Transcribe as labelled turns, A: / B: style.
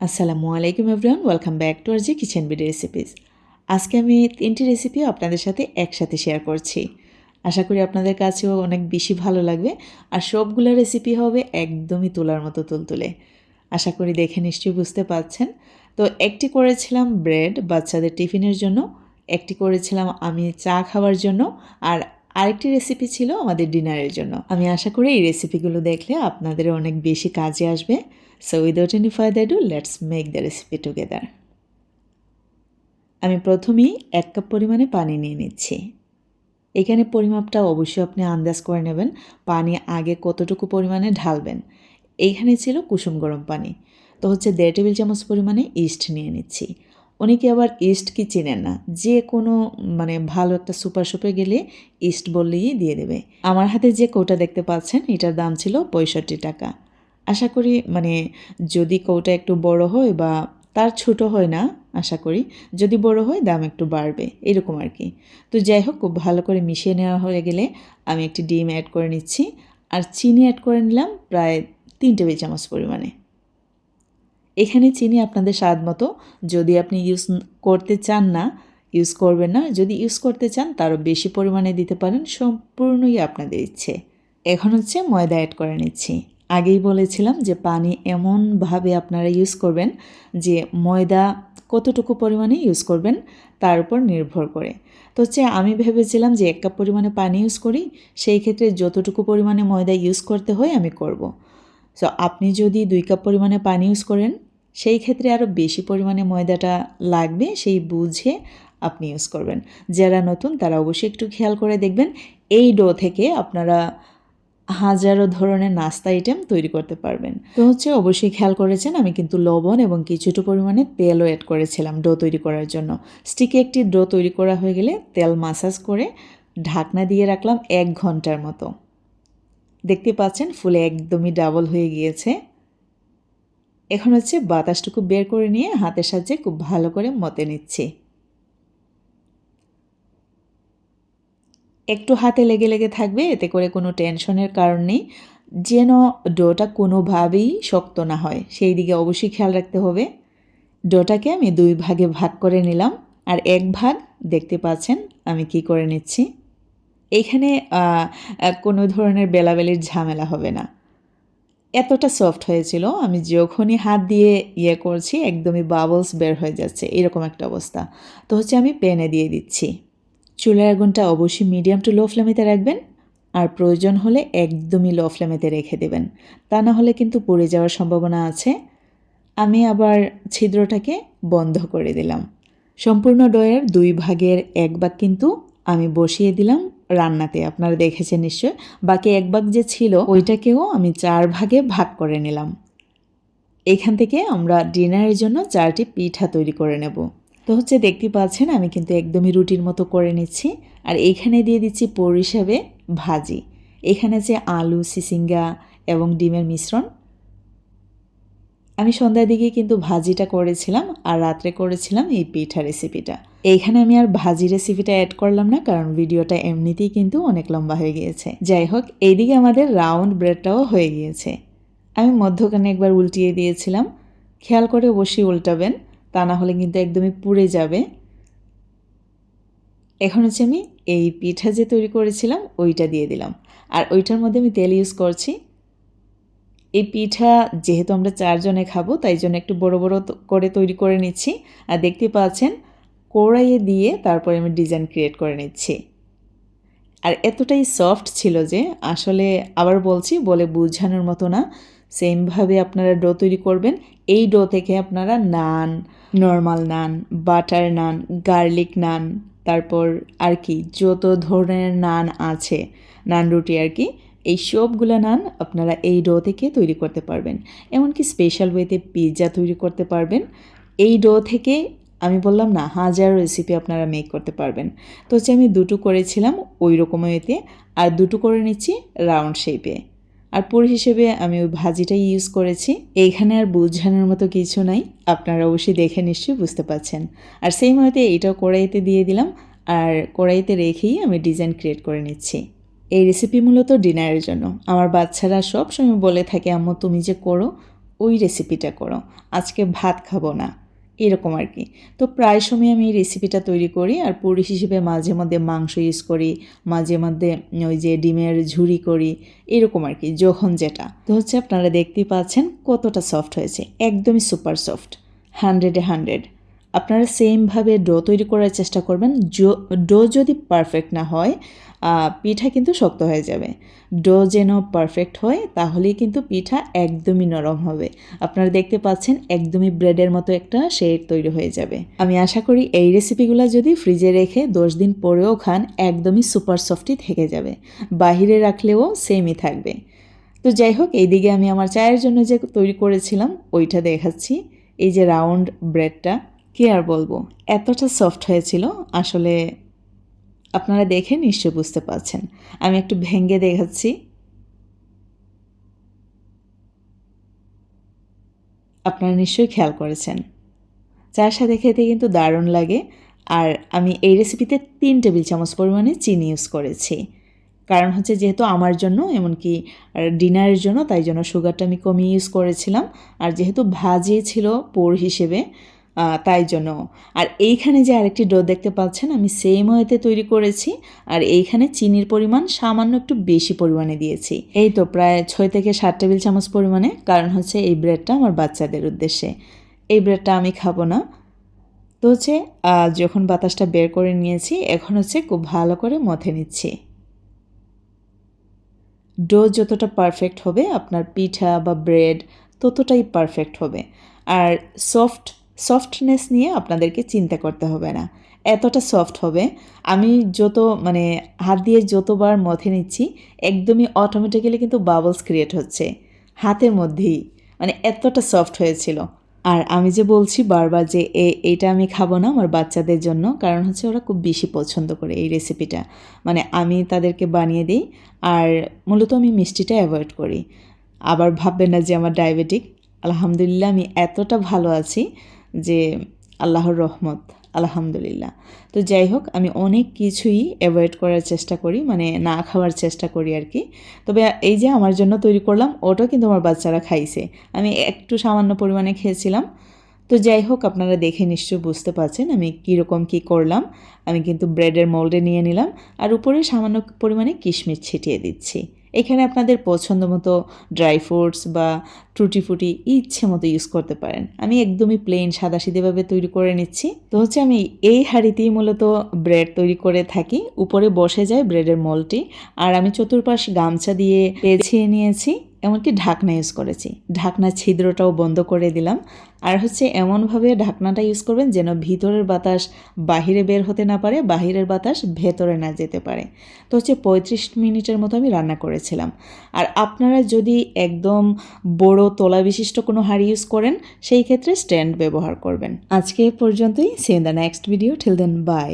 A: আসসালামু আলাইকুম everyone welcome back to R G kitchen BD recipes আজকে আমি তিনটি রেসিপি আপনাদের সাথে একসাথে শেয়ার করছি। আশা করি আপনাদের কাছেও অনেক বেশি ভালো লাগবে। আর সবগুলো রেসিপি হবে একদমই তোলার মতো তুলতুলে। আশা করি দেখে নিশ্চয়ই বুঝতে পাচ্ছেন তো একটি করেছিলাম ব্রেড বাচ্চাদের টিফিনের জন্য, একটি করেছিলাম আমি চা খাওয়ার জন্য, আর আরেকটি রেসিপি ছিল আমাদের ডিনারের জন্য। আমি আশা করি এই রেসিপিগুলো দেখলে আপনাদের অনেক বেশি কাজে আসবে। So without any further ado let's make the recipe together আমি প্রথমেই এক কাপ পরিমাণে পানি নিয়ে নিচ্ছি। এখানে পরিমাপটা অবশ্যই আপনি আন্দাজ করে নেবেন, পানি আগে কতটুকু পরিমাণে ঢালবেন। এইখানে ছিল কুসুম গরম পানি। তো হচ্ছে দেড় টেবিল চামচ পরিমাণে ইস্ট নিয়ে নিচ্ছি। অনেকে আবার ইস্ট কি চেনেন না, যে কোনো মানে ভালো একটা সুপার শপে গেলে ইস্ট বললেই দিয়ে দেবে। আমার হাতে যে কৌটা দেখতে পাচ্ছেন, এটার দাম ছিল পঁয়ষট্টি টাকা। আশা করি মানে যদি কৌটা একটু বড় হয় বা তার ছোট হয় না, আশা করি, যদি বড় হয় দাম একটু বাড়বে, এরকম আর কি। তো যাই হোক, খুব ভালো করে মিশিয়ে নেওয়া হয়ে গেলে আমি একটি ডিম অ্যাড করে নিচ্ছি। আর চিনি অ্যাড করে নিলাম প্রায় তিন টেবিল চামচ পরিমাণে। এখানে চিনি আপনাদের স্বাদ মতো, যদি আপনি ইউজ করতে চান না, ইউজ করবেন না, যদি ইউজ করতে চান তারও বেশি পরিমাণে দিতে পারেন, সম্পূর্ণই আপনাদের ইচ্ছে। এখন হচ্ছে ময়দা অ্যাড করে নিচ্ছি। আগেই বলেছিলাম যে পানি এমনভাবে আপনারা ইউজ করবেন যে ময়দা কতটুকু পরিমাণে ইউজ করবেন তার উপর নির্ভর করে তো হচ্ছে আমি ভেবেছিলাম যে এক কাপ পরিমাণে পানি ইউজ করি, সেই ক্ষেত্রে যতটুকু পরিমাণে ময়দা ইউজ করতে হয় আমি করব। সো আপনি যদি দুই কাপ পরিমাণে পানি ইউজ করেন, সেই ক্ষেত্রে আরও বেশি পরিমাণে ময়দাটা লাগবে, সেই বুঝে আপনি ইউজ করবেন যারা নতুন তারা অবশ্যই একটু খেয়াল করে দেখবেন, এই ডো থেকে আপনারা হাজারো ধরনের নাস্তা আইটেম তৈরি করতে পারবেন। তো হচ্ছে অবশ্যই খেয়াল করেছেন, আমি কিন্তু লবণ এবং কিছুটা পরিমাণে তেলও অ্যাড করেছিলাম ডো তৈরি করার জন্য। স্টিকে একটি ডো তৈরি করা হয়ে গেলে তেল মাসাজ করে ঢাকনা দিয়ে রাখলাম এক ঘণ্টার মতো। দেখতে পাচ্ছেন ফুলে একদমই ডাবল হয়ে গিয়েছে। এখন হচ্ছে বাতাসটুকু বের করে নিয়ে হাতের সাহায্যে খুব ভালো করে মতে নিচ্ছি। একটু হাতে লেগে লেগে থাকবে, এতে করে কোনো টেনশনের কারণ নেই। যেন ডোটা কোনোভাবেই শক্ত না হয়, সেই দিকে অবশ্যই খেয়াল রাখতে হবে। ডোটাকে আমি দুই ভাগে ভাগ করে নিলাম, আর এক ভাগ দেখতে পাচ্ছেন আমি কি করে নিচ্ছি। এইখানে কোনো ধরনের বেলাবেলির ঝামেলা হবে না। এতটা সফট হয়েছিল, আমি যখনই হাত দিয়ে ইয়ে করছি, একদমই বাবলস বের হয়ে যাচ্ছে, এরকম একটা অবস্থা। তো হচ্ছে আমি পেনে দিয়ে দিচ্ছি। চুলার আগুনটা অবশ্যই মিডিয়াম টু লো ফ্লেমেতে রাখবেন। আর প্রয়োজন হলে একদমই লো ফ্লেমেতে রেখে দেবেন। তা না হলে কিন্তু পড়ে যাওয়ার সম্ভাবনা আছে। আমি আবার ছিদ্রটাকে বন্ধ করে দিলাম। সম্পূর্ণ ডয়ের দুই ভাগের এক ভাগ কিন্তু আমি বসিয়ে দিলাম রান্নাতে। আপনারা দেখেছেন নিশ্চয় বাকি এক ভাগ যে ছিল, ওইটাকেও আমি চার ভাগে ভাগ করে নিলাম। এখান থেকে আমরা ডিনারের জন্য চারটি পিঠা তৈরি করে নেব। তো হচ্ছে দেখতে পাচ্ছেন, আমি কিন্তু একদমই রুটির মতো করে নিচ্ছি। আর এইখানে দিয়ে দিচ্ছি পোর হিসাবে ভাজি। এখানে আছে আলু, সিসিঙ্গা এবং ডিমের মিশ্রণ। আমি সন্ধ্যার দিকে কিন্তু ভাজিটা করেছিলাম আর রাত্রে করেছিলাম এই পিঠা রেসিপিটা এইখানে আমি আর ভাজি রেসিপিটা অ্যাড করলাম না, কারণ ভিডিওটা এমনিতেই কিন্তু অনেক লম্বা হয়ে গিয়েছে। যাই হোক, এইদিকে আমাদের রাউন্ড ব্রেডটাও হয়ে গিয়েছে। আমি মধ্যখানে একবার উল্টিয়ে দিয়েছিলাম। খেয়াল করে অবশ্যই উল্টাবেন। তা না হলে কিন্তু একদমই পুড়ে যাবে। এখন হচ্ছে আমি এই পিঠা যে তৈরি করেছিলাম, ওইটা দিয়ে দিলাম। আর ওইটার মধ্যে আমি তেল ইউজ করছি। এই পিঠা যেহেতু আমরা চারজনে খাব, তাই জন্য একটু বড় বড় করে তৈরি করে নিচ্ছি। আর দেখতে পাচ্ছেন, কড়াইয়ে দিয়ে তারপরে আমি ডিজাইন ক্রিয়েট করে নিচ্ছি। আর এতটাই সফট ছিল যে আসলে আবার বলছি, বলে বোঝানোর মতো না। সেমভাবে আপনারা ডো তৈরি করবেন। এই ডো থেকে আপনারা naan, normal naan, butter naan, garlic naan, তারপর আর কি যত ধরনের নান আছে, নান রুটি আর কি, এই সবগুলো নান আপনারা এই ডো থেকে তৈরি করতে পারবেন। এমনকি স্পেশাল ওয়েতে পিৎজা তৈরি করতে পারবেন। এই ডো থেকে আমি বললাম না, হাজার রেসিপি আপনারা মেক করতে পারবেন। তো হচ্ছে আমি দুটো করেছিলাম ওই রকম ওয়েতে আর দুটো করে নিচ্ছি রাউন্ড শেপে আর পুর হিসেবে আমি ওই ভাজিটাই ইউজ করেছি। এইখানে আর বোঝানোর মতো কিছু নাই। আপনারা অবশ্যই দেখে নিশ্চয়ই বুঝতে পাচ্ছেন আর সেই মতে এইটাও কড়াইতে দিয়ে দিলাম। আর কড়াইতে রেখেই আমি ডিজাইন ক্রিয়েট করে নিচ্ছি। এই রেসিপি মূলত ডিনারের জন্য। আমার বাচ্চারা সব সময় বলে থাকে, আম্মু, তুমি যে করো, ওই রেসিপিটা করো। আজকে ভাত খাব না। এরকম আর কি। তো প্রায় সময় আমি রেসিপিটা তৈরি করি আর পুরুষ হিসেবে মাঝে মধ্যে মাংস ইউজ করি, মাঝে মধ্যে ওই যে ডিমের ঝুড়ি করি, এরকম আর কি, যখন যেটা। তো হচ্ছে আপনারা দেখতেই পাচ্ছেন কতটা সফট হয়েছে, একদমই সুপার সফট হান্ড্রেডে হান্ড্রেড আপনারা সেমভাবে ডো তৈরি করার চেষ্টা করবেন ডো যদি পারফেক্ট না হয় পিঠা কিন্তু শক্ত হয়ে যাবে। ডো যেন পারফেক্ট হয়, তাহলেই কিন্তু পিঠা একদমই নরম হবে। আপনারা দেখতে পাচ্ছেন একদমই ব্রেডের মতো একটা শেড তৈরি হয়ে যাবে। আমি আশা করি এই রেসিপিগুলো যদি ফ্রিজে রেখে দশ দিন পরেও খান, একদমই সুপার সফটই থেকে যাবে। বাহিরে রাখলেও সেমই থাকবে। তো যাই হোক, এইদিকে আমি আমার চায়ের জন্য যে তৈরি করেছিলাম, ওইটা দেখাচ্ছি। এই যে রাউন্ড ব্রেডটা কি আর বলব? এতটা সফট হয়েছিল, আসলে আপনারা দেখে নিশ্চয় বুঝতে পারছেন। আমি একটু ভেঙ্গে দেখাচ্ছি। আপনারা নিশ্চয়ই খেয়াল করেছেন। চার সাথে খেতে কিন্তু দারুণ লাগে। আর আমি এই রেসিপিতে তিন টেবিল চামচ পরিমাণে চিনি ইউজ করেছি। কারণ হচ্ছে যেহেতু আমার জন্য, এমনকি ডিনারের জন্য, তাই জন্য সুগারটা আমি কমিয়ে ইউজ করেছিলাম। আর যেহেতু ভাজিয়ে ছিল, পোর হিসেবে তাই জন্য। আর এইখানে যে আরেকটি ডো দেখতে পাচ্ছেন, আমি সেম ওয়েতে তৈরি করেছি। আর এইখানে চিনির পরিমাণ সামান্য একটু বেশি পরিমাণে দিয়েছি। এই তো প্রায় ছয় থেকে সাত টেবিল চামচ পরিমাণে, কারণ হচ্ছে এই ব্রেডটা আমার বাচ্চাদের উদ্দেশ্যে। এই ব্রেডটা আমি খাব না। তো হচ্ছে যখন বাতাসটা বের করে নিয়েছি, এখন হচ্ছে খুব ভালো করে মথে নিচ্ছি। ডো যতটা পারফেক্ট হবে, আপনার পিঠা বা ব্রেড ততটাই পারফেক্ট হবে। আর সফট সফটনেস নিয়ে আপনাদেরকে চিন্তা করতে হবে না। এতটা সফট হবে। আমি যত মানে হাত দিয়ে যতবার মথে নিচ্ছি, একদমই অটোমেটিক্যালি কিন্তু বাবলস ক্রিয়েট হচ্ছে। হাতের মধ্যেই। মানে এতটা সফট হয়েছিল। আর আমি যে বলছি বারবার যে এইটা আমি খাব না আমার বাচ্চাদের জন্য। কারণ হচ্ছে ওরা খুব বেশি পছন্দ করে এই রেসিপিটা মানে আমি তাদেরকে বানিয়ে দিই আর মূলত আমি মিষ্টিটা অ্যাভয়েড করি। আবার ভাববেন না যে আমার ডায়াবেটিক আলহামদুলিল্লাহ আমি এতটা ভালো আছি। যে আল্লাহর রহমত, আলহামদুলিল্লাহ। তো যাই হোক, আমি অনেক কিছুই অ্যাভয়েড করার চেষ্টা করি মানে না খাওয়ার চেষ্টা করি আর কি। তবে এই যে আমার জন্য তৈরি করলাম, ওটাও কিন্তু আমার বাচ্চারা খাইছে। আমি একটু সামান্য পরিমাণে খেয়েছিলাম। তো যাই হোক, আপনারা দেখে নিশ্চয়ই বুঝতে পারছেন আমি কীরকম কি করলাম। আমি কিন্তু ব্রেডের মোল্ডে নিয়ে নিলাম, আর উপরে সামান্য পরিমাণে কিশমিশ ছিটিয়ে দিচ্ছি। এখানে আপনাদের পছন্দ মতো ড্রাই ফ্রুটস বা টুটি ফুটি ইচ্ছে মতো ইউজ করতে পারেন। আমি একদমই প্লেন সাদাসিধেভাবে তৈরি করে নিচ্ছি। তো হচ্ছে আমি এই হাঁড়িতেই মূলত ব্রেড তৈরি করে থাকি। উপরে বসে যায় ব্রেডের মলটি আর আমি চতুর্পাশ গামছা দিয়ে পেছিয়ে নিয়েছি। এমনকি ঢাকনা ইউজ করেছি। ঢাকনার ছিদ্রটাও বন্ধ করে দিলাম। আর হচ্ছে এমনভাবে ঢাকনাটা ইউজ করবেন যেন ভিতরের বাতাস বাহিরে বের হতে না পারে, বাহিরের বাতাস ভেতরে না যেতে পারে। তো হচ্ছে পঁয়ত্রিশ মিনিটের মতো আমি রান্না করেছিলাম। আর আপনারা যদি একদম বড় তোলা বিশিষ্ট কোনো হাঁড়ি ইউজ করেন, সেই ক্ষেত্রে স্ট্যান্ড ব্যবহার করবেন। আজকে পর্যন্তই। See in the next video till then bye